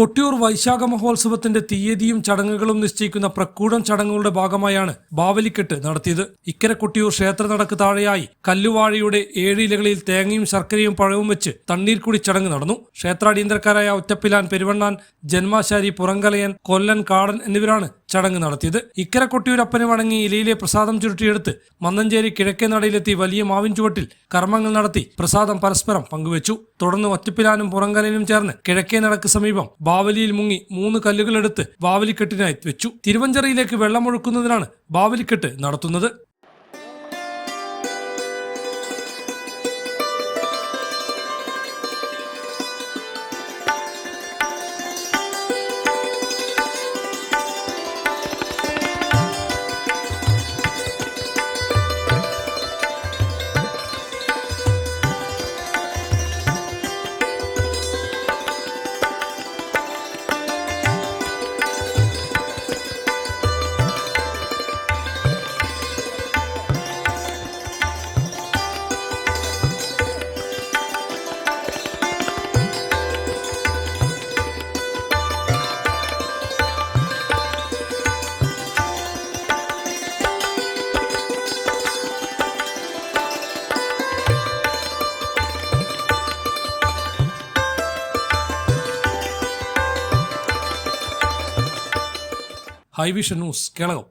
കൊട്ടിയൂർ വൈശാഖ മഹോത്സവത്തിന്റെ തീയതിയും ചടങ്ങുകളും നിശ്ചയിക്കുന്ന പ്രക്കൂടം ചടങ്ങുകളുടെ ഭാഗമായാണ് ബാവലിക്കെട്ട് നടത്തിയത്. ഇക്കര കൊട്ടിയൂർ ക്ഷേത്ര നടക്ക് താഴെയായി കല്ലുവാഴയുടെ ഏഴ് ഇലകളിൽ തേങ്ങയും ശർക്കരയും പഴവും വെച്ച് തണ്ണീർക്കുടി ചടങ്ങ് നടന്നു. ക്ഷേത്രാടിയന്തരക്കാരായ ഒറ്റപ്പിലാൻ പെരുവണ്ണാൻ ജന്മാശാരി പുറങ്കലയൻ കൊല്ലൻ കാടൻ എന്നിവരാണ് ചടങ്ങ് നടത്തിയത്. ഇക്കര കൊട്ടിയൂരപ്പന് വണങ്ങി ഇലയിലെ പ്രസാദം ചുരുട്ടിയെടുത്ത് മന്നഞ്ചേരി കിഴക്കേ നടയിലെത്തി വലിയ മാവിൻ ചുവട്ടിൽ കർമ്മങ്ങൾ നടത്തി പ്രസാദം പരസ്പരം പങ്കുവച്ചു. തുടർന്ന് ഒറ്റപ്പിലാനും പുറങ്കലനും ചേർന്ന് കിഴക്കേ നടക്ക് സമീപം ബാവലിയിൽ മുങ്ങി മൂന്ന് കല്ലുകളെടുത്ത് ബാവലിക്കെട്ടിനായി വെച്ചു. തിരുവഞ്ചറിയിലേക്ക് വെള്ളമൊഴുക്കുന്നതിനാണ് ബാവലിക്കെട്ട് നടത്തുന്നത്. ഹൈവിഷൻ ന്യൂസ് കേളകം